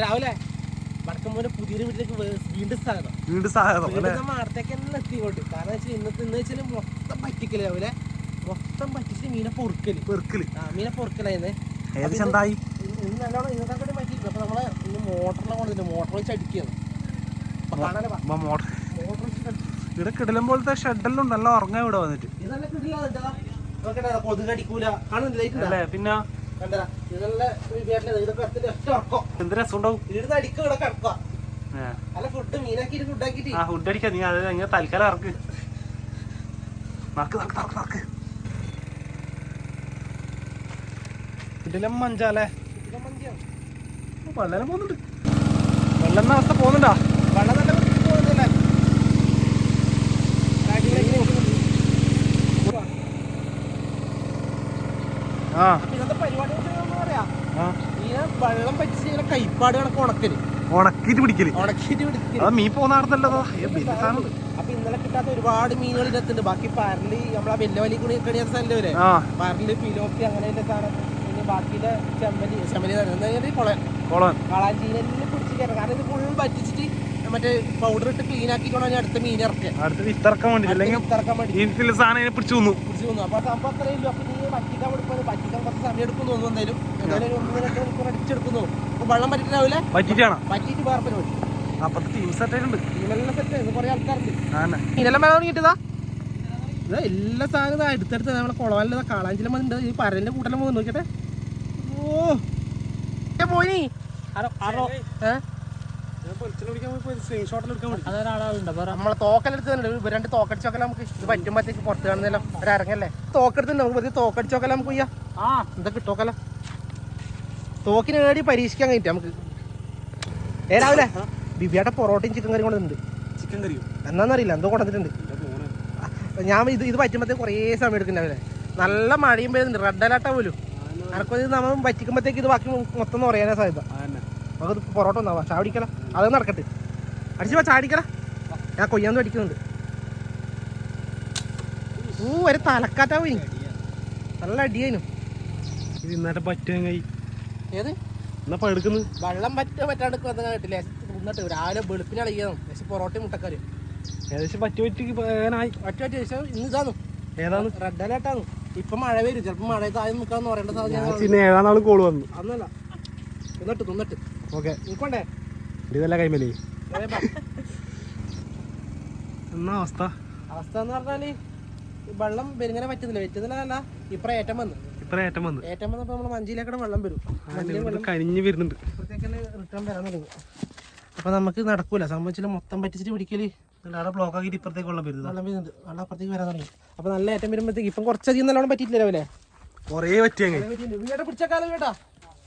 രാവിലെ വടക്കമ്പോന്റെ പുതിയൊരു വീട്ടിലേക്ക് വീണ്ടും സാധനം. വീണ്ടും സാധനം നമ്മൾ അടുത്തേക്ക് തന്നെ എത്തിക്കോട്ട്. കാരണം വെച്ചാൽ ഇന്നത്തെ ഇന്ന് വെച്ചാൽ മൊത്തം പറ്റിക്കൽ രാവിലെ. മൊത്തം പറ്റിച്ച് മീനെ പൊറുക്കൽ. പെർക്കിൽ ആ മീനെ പൊറുക്കലായിരുന്നു. ഏകദേശം എന്തായി ഇന്ന് നല്ലോണം ഇന്നത്തെ കൂടി പറ്റിയിരുന്നു അപ്പൊ നമ്മളെ ഇന്ന് മോട്ടറിനെ കൊണ്ടില്ല മോട്ടർ വെച്ച് അടിക്കുകയാണ്. മോട്ടർ ഇവിടെ കിടലും പോലത്തെ ഷെഡെല്ലാം ഉണ്ടല്ലോ ഉറങ്ങാൻ ഇവിടെ വന്നിട്ട്. പിന്നെ ഫുഡ് അടിക്കാം നീ അത് എങ്ങനെ തൽക്കാലം ഇറക്ക്. നടക്ക് നടക്ക് നടക്ക് നടക്ക്. ഇതിലും മഞ്ചാലേ വെള്ളം പോകുന്നുണ്ട്. വെള്ളം അവസ്ഥ പോകുന്നുണ്ടാ വെള്ളം നല്ല വൃത്തിക്ക് പോകുന്നില്ല ഇന്നത്തെ പരിപാടി വെള്ളം പറ്റിച്ച് ഇങ്ങനെ കൈപ്പാട് കണക്ക് ഉണക്കൽ. ഉണക്കിട്ട് പിടിക്കൽ. ഉണക്കിട്ട് പിടിക്കൽ. മീൻ സാധനം. അപ്പൊ ഇന്നലെ കിട്ടാത്ത ഒരുപാട് മീനുകൾ ഇതിനകത്തുണ്ട്. ബാക്കി പരൽ നമ്മളാ വലിയ വലിയ കുണി കഴിയാത്ത സ്ഥലം വരെ പരൽ പിലോപ്പി അങ്ങനെയുള്ള സാധനം. പിന്നെ ബാക്കിയിലെ ചെമ്മലി ചെമ്മലി എന്തായാലും കുള കോളൻ. കളാഞ്ചീനെല്ലാം പിടിച്ചിട്ടാണ് കാരണം ഇത് ഫുൾ പറ്റിച്ചിട്ട് മറ്റേ പൗഡർ ഇട്ട് ക്ലീൻ ആക്കിക്കൊണ്ടാണ് ഞാൻ അടുത്ത മീൻ ഇറക്കുക. അടുത്ത് വിത്തിറക്കാൻ വേണ്ടി അല്ലെങ്കിൽ ഇത്തറക്കാൻ വേണ്ടി ഇതിൽ സാധനം ഇതിനെ പിടിച്ചു തന്നു. പിടിച്ചു തോന്നുന്നു അപ്പൊ സംഭവം അത്രയും ഇല്ല. അപ്പൊ നീ പറ്റിക്കാൻ കൊടുക്കുന്നത് പറ്റിക്കാൻ കുറച്ച് സമയം എടുക്കും തോന്നുന്നു എന്തായാലും. എന്തായാലും ഒന്ന് രണ്ട് മണിക്കൂർ അടിച്ചെടുക്കുന്നു അപ്പൊ വെള്ളം പറ്റിട്ടാവില്ല പറ്റിട്ടാണ് പറ്റിയിട്ട് വേറെ പരിപാടി. അപ്പത്തെ ടീം സെറ്റ് ആയിട്ടുണ്ട്. ടീമെല്ലാം സെറ്റ് ആയിരുന്നു കുറെ ആൾക്കാരുണ്ട്. മീനെല്ലാം വേണം കിട്ടിയതാ എല്ലാ സാധനവും അടുത്തടുത്ത് നമ്മളെ കുളവല്ല കാളാഞ്ചിലും ഉണ്ട്. ഈ പരലിന്റെ കൂട്ടലും നോക്കിട്ടെ ഓ. പോയി അറോ അറോ ഏഹ് നമ്മളെ തോക്കലെടുത്ത് രണ്ട് തോക്കടിച്ചോക്കല നമുക്ക് ഇത് പറ്റുമ്പോഴത്തേക്ക് പുറത്ത് കാണുന്നല്ലോ ഒരു തോക്കെടുത്ത് നമുക്ക് വെറുതെ തോക്കടിച്ചോക്കല നമുക്ക് ചെയ്യാം. ആ. എന്താ കിട്ടോക്കല തോക്കിന് വേണ്ടി പരീക്ഷിക്കാൻ കഴിഞ്ഞിട്ട് നമുക്ക്. ഏ രാവിലെ. ബിബിയുടെ പൊറോട്ടയും ചിക്കൻ കറിയും കൊണ്ടുണ്ട് ചിക്കൻ കറിയും? എന്നാന്നറിയില്ല എന്തോ കൊണ്ടുവന്നിട്ടുണ്ട്. ഞാൻ ഇത് ഇത് പറ്റുമ്പോഴത്തേക്ക് കുറേ സമയം എടുക്കുന്നുണ്ടാവില്ലേ നല്ല മഴയും പെയ്യുന്നുണ്ട്. റെഡ് അലർട്ടാ പോലും അനക്കൊരു നമ്മൾ പറ്റിക്കുമ്പോഴത്തേക്ക് ഇത് ബാക്കി മൊത്തം പറയാനാ സാധ്യത. നമുക്ക് പൊറോട്ട ഒന്നാവാ ചാടിക്കല അത് നടക്കട്ടെ. അടിച്ചു വാ ചാടിക്കല ഞാൻ കൊയ്യാന്ന് അടിക്കുന്നുണ്ട് ഊ ഒരു തലക്കാറ്റാവും നല്ല അടിയേനു. ഇത് പറ്റും പറ്റുക ഏത്? എന്നാ എടുക്കുന്നത് വെള്ളം പറ്റോ പറ്റാണ്ട് വന്ന കേട്ടില്ലേ? തിന്നിട്ട് രാവിലെ വെളുപ്പിന് അളിയതും പക്ഷെ പൊറോട്ടയും മുട്ടക്കറി ഏകദേശം പറ്റി പറ്റി പറ്റി ദിവസം ഇന്ന് ഇതാന്നു. ഏതാണ് റെഡ് അലേർട്ടാണ് ഇപ്പൊ മഴ വരും. ചിലപ്പോ മഴ താഴെ നിൽക്കാന്ന് പറയേണ്ട സാധ്യത കോൾ വന്നു. അന്നല്ല. തിന്നിട്ട് തിന്നിട്ട്. ഓക്കെ. ഇതല്ല കൈമലേ. എന്നാ അവസ്ഥ? അവസ്ഥ എന്ന് പറഞ്ഞാൽ വെള്ളം പെരുങ്ങനെ പറ്റുന്നില്ല. പറ്റുന്നില്ല ഇപ്പറ ഏറ്റം വന്ന്. ഇപ്പറ ഏറ്റം വന്ന്. ഏറ്റം വന്നപ്പോ നമ്മൾ മഞ്ചിയിലേക്കടെ വെള്ളം വരും. കരിഞ്ഞു വരുന്നുണ്ട്. റിട്ടേൺ വരാൻ തുടങ്ങും. അപ്പൊ നമുക്ക് നടക്കൂല. സംഭവിച്ചില്ല മൊത്തം പറ്റിച്ചിട്ട് പിടിക്കൽ. അവിടെ ബ്ലോക്ക് ആക്കിയിട്ട് ഇപ്പുറത്തേക്ക് വെള്ളം വരുന്നത്. വെള്ളം വരുന്നുണ്ട്. വെള്ളം അപ്പുറത്തേക്ക് വരാൻ തുടങ്ങി. അപ്പൊ നല്ല ഏറ്റം വരുമ്പോഴത്തേക്ക് ഇപ്പം കുറച്ചധികം നല്ലോണം പറ്റിയിട്ടില്ല രാവിലെ കുറേ പറ്റിയ വീടെ പിടിച്ച കാലം കേട്ടാ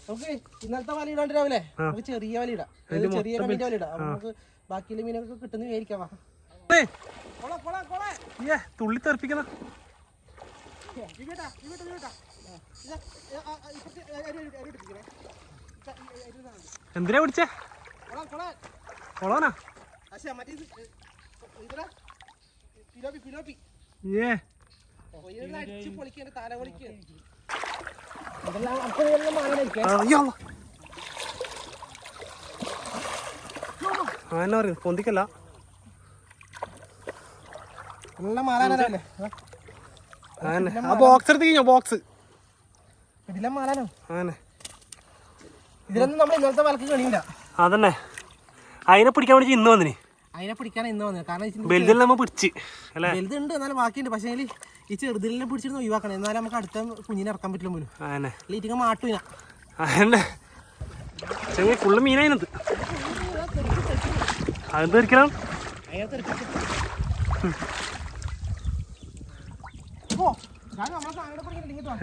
നമുക്ക് ഇന്നലത്തെ വല ഇടാണ്ട് രാവിലെ. നമുക്ക് ചെറിയ വല ഇടാം. ചെറിയ കമ്മിന്റെ വല ഇടാം. നമുക്ക് ബാക്കിയുള്ള മീനൊക്കെ കിട്ടുന്ന വിചാരിക്കാം. തുള്ളി തെറിപ്പിക്കണ. എന്തിനാ പിടിച്ചേ? കൊള, കൊള. കൊളോനാ ഏ, അടിച്ച് തല പൊളിക്കുക. ഇതെല്ലാം അപ്പൊ ഇതെല്ലാം മാങ്ങനായിരിക്കും. അയ്യോ അങ്ങനെ പറയും പൊന്തിക്കല്ല. ആ ബോക്സ് എടുത്ത് കഴിഞ്ഞോ ബോക്സ് ഇതിലെ മാറാനോ? അങ്ങനെ ഇതിലൊന്നും നമ്മൾ വലക്ക് അതന്നെ. അതിനെ പിടിക്കാൻ വേണ്ടി ഇന്ന് വന്നിന്. അതിനെ പിടിക്കാൻ ഇന്ന് വന്നു കാരണം ഇതിന്റെ നമ്മൾ നമ്മ പിടിച്ച് അല്ലേ? വലുതുണ്ട് എന്നാലും ബാക്കിയുണ്ട്. പക്ഷേ ഈ ചെറുതിലെ പിടിച്ചിരുന്ന് ഒഴിവാക്കണം. എന്നാലും നമുക്ക് അടുത്ത കുഞ്ഞിനെ ഇറക്കാൻ പറ്റില്ല പോലും അങ്ങനെ മാട്ടൂല ഫുള്ള് മീനായിനത്. അത്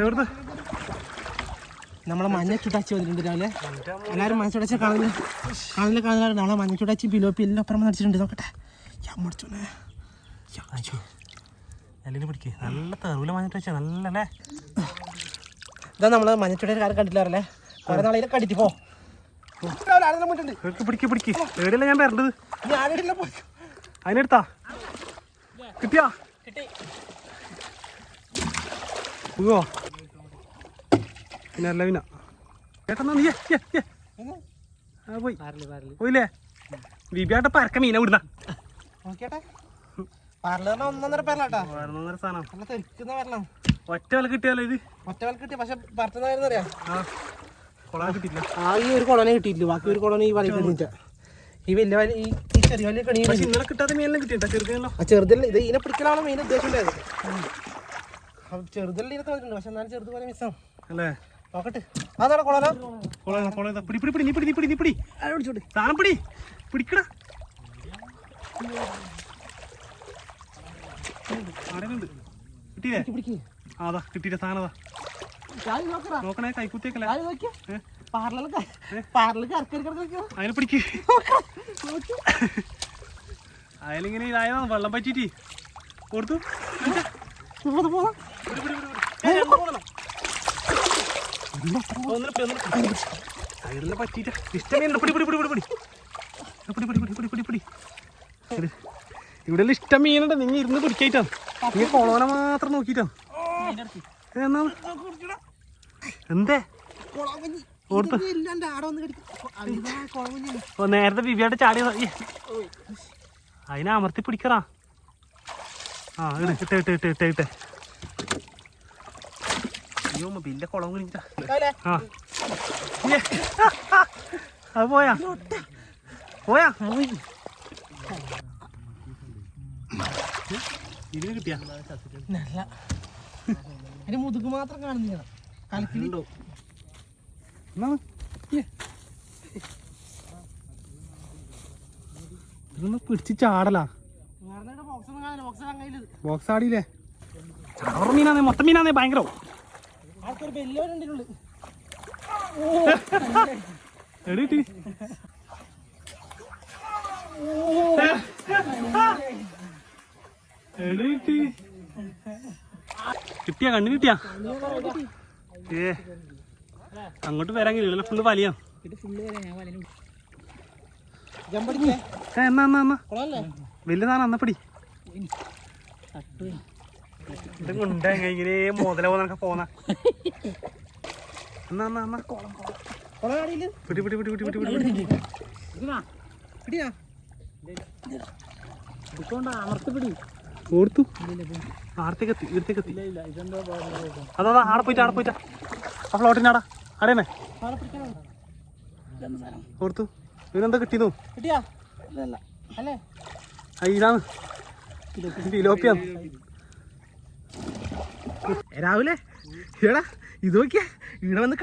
എവിടുന്ന്? നമ്മളെ മഞ്ഞ ചുട്ടാച്ചി വന്നിട്ടുണ്ട് രാവിലെ. എല്ലാവരും മഞ്ഞ ചുടാച്ചി കാണുന്നില്ല കാണുന്നില്ല കാണുന്നില്ല നമ്മളെ മഞ്ഞ ചുടാച്ചി ബിലോപ്പി എല്ലാം അപ്പുറം നടിച്ചിട്ടുണ്ട് നോക്കട്ടെ. ഞാൻ അമ്മടിച്ചോനെ അല്ലെങ്കിൽ പിടിക്കുക നല്ല തെറിവിൽ മഞ്ഞട്ട് വെച്ചാൽ നല്ല അല്ലേ ഇതാ നമ്മൾ മഞ്ഞച്ചൂടെ കാര്യം കണ്ടിട്ടില്ലേ കുറെ നാളെ ഇതിലൊക്കെ പോ. പിടിക്ക് പിടിക്ക്. എവിടെയല്ല ഞാൻ വരേണ്ടത്? അതിനെടുത്താ. കിട്ടിയാ? പോവോ പിന്നെ അല്ല പിന്നെ. ചേട്ടന്നാ നീ പോയി. പോയില്ലേ? ബിബിയാട്ട പരക്ക മീന വിടുന്ന നോക്കിയാട്ടെ. പാർലറിന് ഒന്നൊന്നര പേരലാട്ടാ വേറൊന്നൊന്നര സാധനം. നല്ല തെറിക്കുന്ന വരണം ഒറ്റ വില കിട്ടിയാലോ ഇത്? ഒറ്റ വില കിട്ടി പക്ഷെ ഭർത്തനായിരുന്നു അറിയാം ആ കിട്ടിയില്ല ആ ഈ ഒരു കൊളനെ കിട്ടിയില്ല ബാക്കി ഒരു കൊളനെ ഈ കിട്ടിയിട്ട ഈ വലിയ വലിയ ഈ ഈ ചെറിയ വലിയ കണി ഇന്നലെ കിട്ടാത്ത മീനെല്ലാം കിട്ടിയിട്ടാ? ചെറുതല്ലോ ആ ചെറുതല്ല. ഇത് ഇതിനെ പിടിക്കലാണ് മെയിൻ ഉദ്ദേശം ഉണ്ടായത് ചെറുതല്ല പക്ഷെ എന്നാലും ചെറുത് പോലെ അല്ലേ? നോക്കട്ടെ. അതാണ് കൊളന കൊള കൊള പിടി പിടി പിടി നീ പിടി നീ പിടി. നീ പിടി. പിടിക്കടാ. കിട്ടിയില്ലേ? അതാ നോക്കണേ കൈക്കുത്തിയൊക്കെ അതിനെ പിടിക്ക്. അതിലിങ്ങനെ ഇതായതാണ് വെള്ളം പറ്റിട്ട് കൊടുത്തു. പറ്റിട്ട് ഇഷ്ടമേ പിടി പിടി പിടി പിടി പിടി. പിടി പിടി പിടി പിടി പിടി ഇവിടെ ഇഷ്ടം മീനുണ്ട്. നിങ്ങൾ ഇരുന്ന് പിടിക്കായിട്ടാണ് നിങ്ങൾ കൊളോനെ മാത്രം നോക്കിയിട്ടാണ് എന്നാ? എന്തേ? ഓ നേരത്തെ ബിബിയായിട്ട് ചാടിയ അതിനെ അമർത്തി പിടിക്കറാ ആ ഇട് ഇട്ട് ഇട്ട് ഇട്ട് ഇട്ട് ഇട്ട്. അയ്യോ ബില്ലെ കുളം ആ. ഏ, അത് പോയാ. പോയാ. ഇതിന് കിട്ടിയ? നല്ല. അതിന് മുതുക് മാത്രം കാണുന്നില്ല. കലക്കിലുണ്ടോ ഇതൊന്ന് പിടിച്ച് ചാടലാ. ബോക്സ് ആടിയില്ലേ ചാവറ മീനാന്നേ മൊത്തം മീനാന്നേ ഭയങ്കര. ആൾക്കൊരു കിട്ടിയാ കണ്ണു കിട്ടിയാ? ഏ അങ്ങോട്ട് വരാൻ കഴിയില്ല ഫുള്ള് വലിയ. എന്നാ എന്നാ വലിയ സാധനം എന്നപ്പടി ഇങ്ങനെ മുതല പോന്നൊക്കെ പോന്ന. എന്നാ എന്നാ എന്നാ പിടി പിടി പിടി പിടി പിടി പിടി. പിടി ഓർത്തു? അതാ ആടെ പോയിട്ട് ആടെ ആ ഫ്ലോട്ടിനാടാ ആടെന്നെ ഓർത്തു. ഇവനെന്താ കിട്ടിയതു ഇതാണ്. ഇലോപ്പിയാണ് രാവിലെ എടാ ഇത് നോക്കിയാ. ഇവിടെ വന്ന്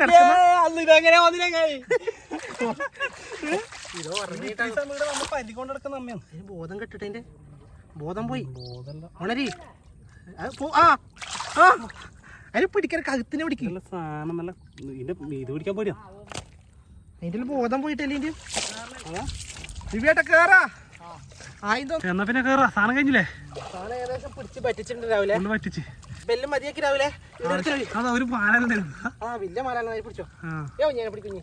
കിടക്കുന്ന ബോധം കെട്ടിട്ടതിന്റെ ബോധം പോയി. ഉണരി ആ ആ. അതിന് പിടിക്കാൻ കഴുത്തിനെ പിടിക്കും. നല്ല സാധനം നല്ല ഇതിന്റെ ഇത് പിടിക്കാൻ പോരാ അതിന്റെ ബോധം പോയിട്ടല്ലേ ഇതിന്റെ? ദിവ്യേട്ട കേറാ. എന്നാ പിന്നെ കേറാ സാധനം കഴിഞ്ഞില്ലേ? സാധനം ഏകദേശം പിടിച്ച് പറ്റിച്ചിട്ടുണ്ട് രാവിലെ കൊണ്ട് പറ്റിച്ച്. ബെല്ല് മതിയാക്കി രാവിലെ ഇവിടെ എടുത്ത് കളി. അതാ ഒരു ആ വലിയ പിടിച്ചോ? ഏ ഞാൻ പിടിക്കുഞ്ഞി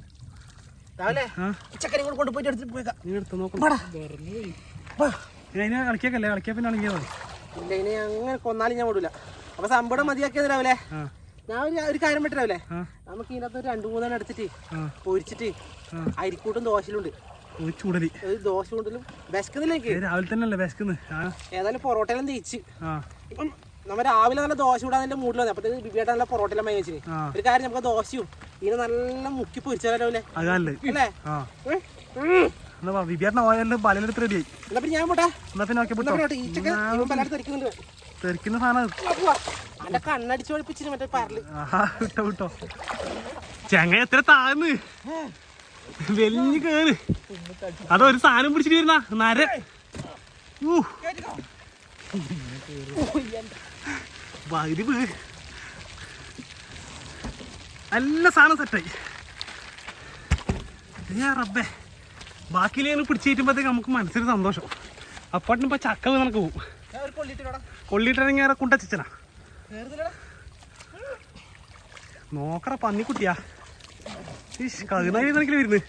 രാവിലെ ആ. ചക്കരയും കൂടെ കൊണ്ടുപോയിട്ട് എടുത്തിട്ട് പോയേക്കാം. നീ എടുത്ത് നോക്കണം അതിനെ കളിക്കാക്കല്ലേ കളിക്കാൻ പിന്നെ മതി. ഇല്ല ഇനി അങ്ങനെ കൊന്നാലും ഞാൻ വിടൂല. അപ്പൊ സമ്പടം മതിയാക്കിയത് രാവിലെ. ഞാൻ ഒരു കാര്യം പറ്റില്ലേ നമുക്ക് ഇതിനകത്ത് ഒരു രണ്ടു മൂന്നെണ്ണം എടുത്തിട്ട് പൊരിച്ചിട്ട്. അരിക്കൂട്ടും ദോശയിലുണ്ട്. ചൂടലി. ദോശ കൊണ്ടിലും വിശക്കുന്നില്ല എനിക്ക്. രാവിലെ തന്നെ അല്ലേ വിശക്കുന്നത് ഏതായാലും പൊറോട്ടയെല്ലാം തേച്ച്. ആ. ഇപ്പം നമ്മ രാവിലെ നല്ല ദോശ ഇടാൻ മൂഡിൽ വന്നു. അപ്പത്തേക്ക് ബിബിയായിട്ട് നല്ല പൊറോട്ടയെല്ലാം വാങ്ങി വെച്ചിന്. ഒരു കാര്യം നമുക്ക് ദോശയും ഇതിനെ നല്ല മുക്കി പൊരിച്ചാലോ അല്ലേ? അല്ലേ റെഡിയായി എന്നാ പിന്നെ ഞാൻ സാധനം മറ്റേ പറൽ ചെങ്ങ എത്ര താന്ന് വലിഞ്ഞു കേറ്. അതൊരു സാധനം പിടിച്ചിട്ട് നര. വൈദ്യു നല്ല സാധനം സെറ്റായി റബ്ബേ. ബാക്കിയിലേക്ക് പിടിച്ചു കയറ്റുമ്പോഴത്തേക്ക് നമുക്ക് മനസ്സിന് സന്തോഷം. അപ്പാട്ടിനിപ്പോൾ ചക്ക കണക്ക് പോവും. കൊള്ളിട്ടിറങ്ങി വേറെ കുണ്ടച്ചനാ നോക്കറ പന്നിക്കുട്ടിയാ കഴുന്നായിരിക്കും വരുന്നത്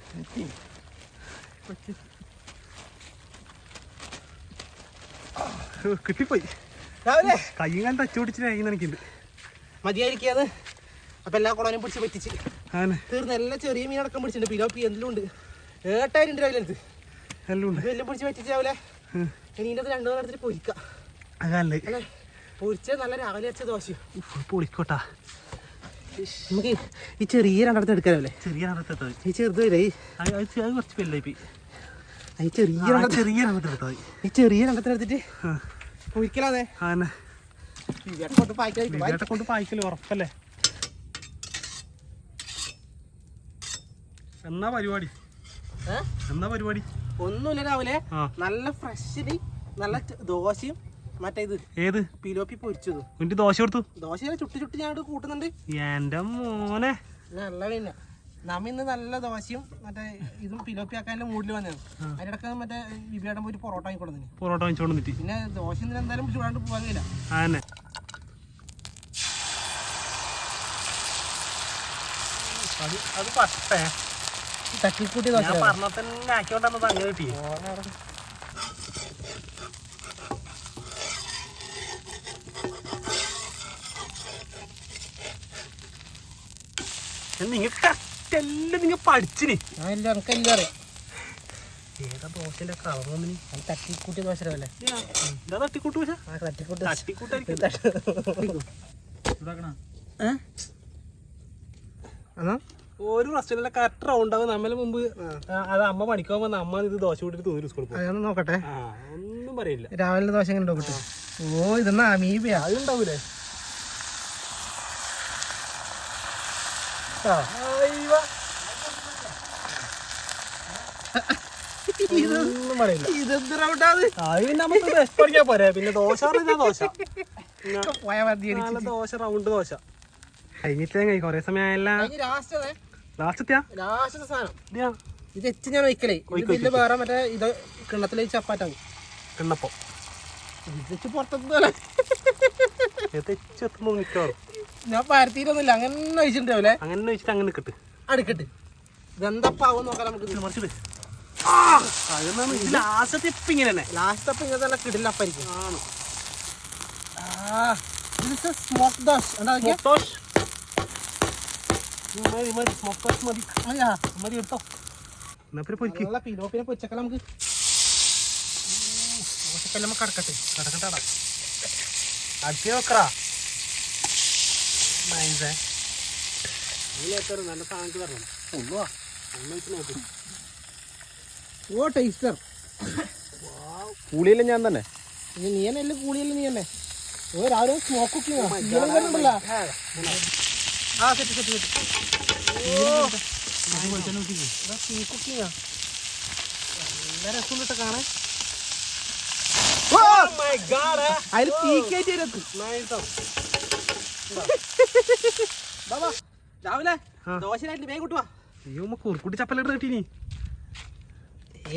കിട്ടിപ്പോയി. കയ്യും കാലം തച്ചു പിടിച്ചിട്ടായിരിക്കും എനിക്കുണ്ട് മതിയായിരിക്കും അപ്പൊ എല്ലാ കുളനും പിടിച്ച് പറ്റിച്ച്. തീർന്ന് എല്ലാ ചെറിയ മീനടക്കം പിടിച്ചിട്ടുണ്ട്. പിലോപ്പി എന്തെങ്കിലും ഉണ്ട്. ഏട്ടായിരം രാവിലെ എടുത്ത് എല്ലാം പിടിച്ച് പറ്റിച്ച് രാവിലെ. ഇനി രണ്ടു മൂന്ന് എടുത്തിട്ട് പൊരിക്കാം. അതല്ലേ പൊരിച്ച നല്ല രാവിലെ അച്ഛ ദോശ പൊളിക്കോട്ടാ. നമുക്ക് ഈ ചെറിയ രണ്ടിടത്ത് എടുക്കാനല്ലേ ചെറിയ നടത്തെത്തത് ഈ ചെറുത് വരെ കുറച്ച് വലുതായി ഈ ചെറിയ ചെറിയ മതി. ഈ ചെറിയ രണ്ടത്തിൽ എടുത്തിട്ട് പൊരിക്കലാതെ കൊണ്ട് പായിക്കൽ ഉറപ്പല്ലേ? എന്നാ പരിപാടി? എന്നാ പരിപാടി? ഒന്നുമില്ല രാവിലെ നല്ല ഫ്രഷ് നല്ല ദോശയും മറ്റേ ഇത് ഏത്? പിലോപ്പി പൊരിച്ചതും. എന്നിട്ട് ദോശ കൊടുത്തു? ദോശ ചുട്ടി ചുട്ടി ഞാൻ കൂട്ടുന്നുണ്ട്. എന്റെ മോനെ. നല്ല പിന്നെ നമ്മ ഇന്ന് നല്ല ദോശയും മറ്റേ ഇതും പിലോപ്പി ആക്കാനുള്ള മൂഡിൽ വന്നതാണ്. അതിനിടക്ക് മറ്റേ വിവേടം പോയിട്ട് പൊറോട്ട വാങ്ങിക്കൊടുത്തിന് പൊറോട്ട വാങ്ങിച്ചോണ്ട് പിന്നെ ദോശ ഇന്ന് എന്തായാലും ചൂടാണ്ട് പോകാൻ കഴിയില്ല. അത് അത് പട്ടേ തട്ടിക്കൂട്ടി ദോശ ഞാൻ പറഞ്ഞ തന്നെ ആക്കിയോണ്ടത് അങ്ങനെ കിട്ടി നിങ്ങൾ കറക്റ്റെല്ലാം നിങ്ങൾ പഠിച്ചിന്. എനിക്കെല്ലാം അറിയാം. ഏതാ ദോശന്റെ കളർ വന്നിന്? തട്ടിക്കൂട്ടി ദോശ അല്ലേ ഇതാ തട്ടിക്കൂട്ട് ആ തട്ടിക്കൂട്ടി തട്ടിക്കൂട്ടായിരിക്കും. ഏഹ് എന്നാ ഒരു റെസ്റ്റോറന്റിലെ കറക്റ്റ് റൗണ്ട് ആവും. നമ്മളെ മുമ്പ് ആ, അത് അമ്മ പണിക്കാൻ വന്ന അമ്മ ഇത് ദോശ കൂട്ടിട്ട് തോന്നി സ്കൂളിൽ പോകും അതൊന്ന് നോക്കട്ടെ. ഒന്നും പറയില്ല. രാവിലെ ദോശ എങ്ങനെ നോക്കട്ടെ ഓ ഇതെന്നാ അമീബയാ. അതുണ്ടാവൂലേ അത് പിന്നെ പോരെ. പിന്നെ ദോശ ദോശ. ദോശ റൗണ്ട് ദോശ. കഴിഞ്ഞിട്ടേ കൈ കൊറേ സമയമല്ല ലാസ്റ്റ് ലാസ്റ്റ് എത്തിയാ സാധനം ഇത് എത്തി ഞാൻ ഒഴിക്കലേ. ഇതിൽ വേറെ മറ്റേ ഇത് കിണ്ണത്തിലെ ചപ്പാറ്റാവും എണ്ണപ്പം ഇത് വെച്ച് പുറത്തെത്തുന്നല്ലേ മിക്കവാറും. ഞാൻ പരത്തിയിട്ടൊന്നുമില്ല. അങ്ങനെ ഒഴിച്ചിട്ടുണ്ടാവില്ലേ അങ്ങനെ ഒഴിച്ചിട്ട് അങ്ങനെ കിട്ട്. അടുക്കട്ട്. ഇതെന്തപ്പാവും നോക്കാം നമുക്ക് മറിച്ചിട്ട് ലാസ്റ്റ് ഇപ്പൊ ഇങ്ങനെ തന്നെ. ലാസ്റ്റ് അപ്പൊ ഇങ്ങനെ തന്നെ കിടില്ല അപ്പായിരിക്കും ആണ്. സ്മോക്ക് ദോശ എന്താ? മൊത്തോഷ് മതി മതി മൊത്തോഷ് മതി. അയ്യാ, മതി എടുത്തോ. എന്നാ പിന്നെ പൊരിക്ക് നല്ല പിലോപ്പിനെ പൊച്ചക്കല നമുക്ക്. ദോശക്കല്ല നമുക്ക് കടക്കട്ടെ. കിടക്കട്ടാടാ അടിച്ചു വെക്കറാ നൈസേ. അതിലേക്കൊരു നല്ല സാധനത്തിൽ വരണം. ഉള്ളുവാ ഒന്ന് ഓ ടേസ്റ്റർ. പുളിയില്ല ഞാൻ തന്നെ. നീ തന്നെ എല്ലാം കൂടിയല്ലേ നീ തന്നെ? ഓ രാവിലെ സ്മോക്ക് ഉണ്ടല്ലോ ആ സെറ്റ് സെറ്റ് സെറ്റ്. കുക്കിംഗ് നല്ല രസമുണ്ട് കാണാൻ. അതിൽ തീ കയറ്റി രത്ത് ബാബാ രാവിലെ. ദോശനായിട്ട് വേഗം കിട്ടുവാ. അയ്യോ കുറുക്കുട്ടി ചപ്പലെടുത്ത് കിട്ടീനി.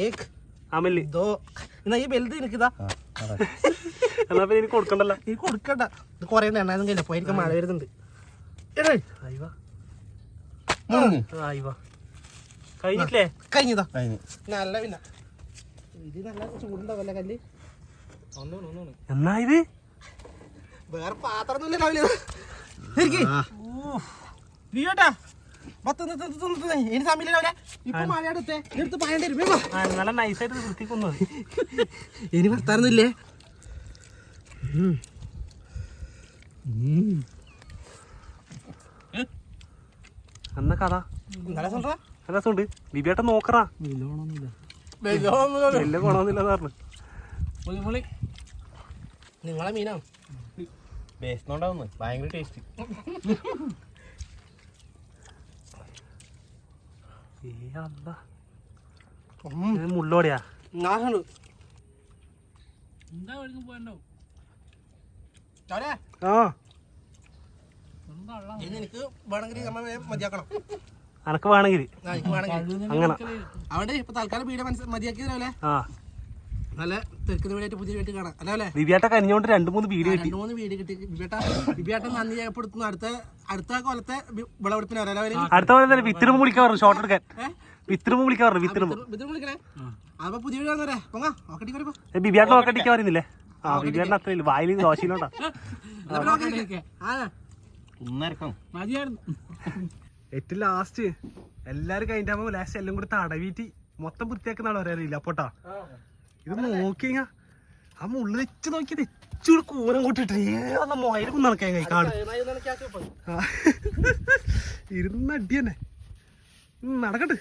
ഏക്. അമൽ. ദോ. എന്നാ ഈ വലുത് എനിക്കിതാ എന്നാ പിന്നെ എനിക്ക് കൊടുക്കണ്ടല്ലോ. എനിക്ക് കൊടുക്കണ്ട. ഇത് കുറേ എണ്ണ കഴിയില്ല പോയിരിക്കാൻ മഴ വരുന്നുണ്ട് എടേ അയ്യോ മുങ്ങ് അയ്യോ കഴിഞ്ഞിട്ടില്ലേ? കഴിഞ്ഞതാ. നല്ല പിന്നെ ഇത് നല്ല ചൂടുണ്ടാവല്ലേ കല്ല്? എന്നാ ഇത് വേറെ പാത്രമൊന്നുമില്ല രാവിലെ. ഇനി സമയമില്ല രാവിലെ ഇപ്പൊ എടുത്തേ. പായണ്ടി നല്ല നൈസായിട്ട് വൃത്തിക്കൊന്നത്. ഇനി വർത്താനൊന്നുമില്ലേ? എന്നാ കഥ? രസമുണ്ട്? ബിബിയേട്ടൻ നോക്കറാ. വലിയ ഗുണമൊന്നുമില്ല പറഞ്ഞു. നിങ്ങളെ മീനാ? ബേസ്നോണ്ടാവുന്നു ഭയങ്കര ടേസ്റ്റ് മുള്ളോടിയാ? ആ. ഇനി എനിക്ക് വേണമെങ്കിൽ നമ്മൾ മതിയാക്കണം. അനക്ക് വേണമെങ്കിൽ. അങ്ങനെ. അവിടെ ഇപ്പൊ തൽക്കാലം വീട് മതിയാക്കിയതല്ലേ നല്ല തെക്കുന്ന വീടായിട്ട് പുതിയ വീട്ടിൽ കാണാം. അല്ലേ ബിബിയേട്ട കനിഞ്ഞോണ്ട് രണ്ട് മൂന്ന് വീട് കിട്ടി. മൂന്ന് വീട് കിട്ടി. ബിബേട്ട ബിബേട്ട നന്ദി രേഖപ്പെടുത്തുന്നു. അടുത്ത അടുത്ത കൊല്ലത്തെ വി- വിളവെടുപ്പിന് വരാം. അടുത്ത പോലെ തന്നെ വിത്തിരുമ്പ് വിളിക്കാൻ പറഞ്ഞു. ഷോർട്ട് എടുക്കാൻ. വിത്തിരുമ്പ് വിളിക്കാൻ പറഞ്ഞു. വിത്തിരുമ്പ്. ഇത് വിളിക്കണേ. അപ്പൊ പുതിയ വീട് വന്നവരെ പൊങ്ങ. നോക്കട്ടി വരുമ്പോ. ബിബിയേട്ടൻ നോക്കട്ടിക്കാൻ പറയുന്നില്ലേ ആ ബിബിയേട്ടൻ അത്രയില്ല വായിൽ ദോശയിലോട്ടാ. ആ ഏറ്റവും ലാസ്റ്റ് എല്ലാരും കഴിഞ്ഞ ലാസ്റ്റ് എല്ലാം കൂടി തടവീറ്റി മൊത്തം വൃത്തിയാക്കുന്ന ആൾ അറിയില്ല അപ്പോട്ടാ ഇത് നോക്കിയാ ആ മുള്ളു വെച്ച് നോക്കിയത് ഇച്ചിരി കൂരം കൂട്ടിട്ട് ഏതാ മൊയലും നടക്കാൻ കൈ കാട്. ഇരുന്ന് അടി തന്നെ. നടക്കട്ടെ.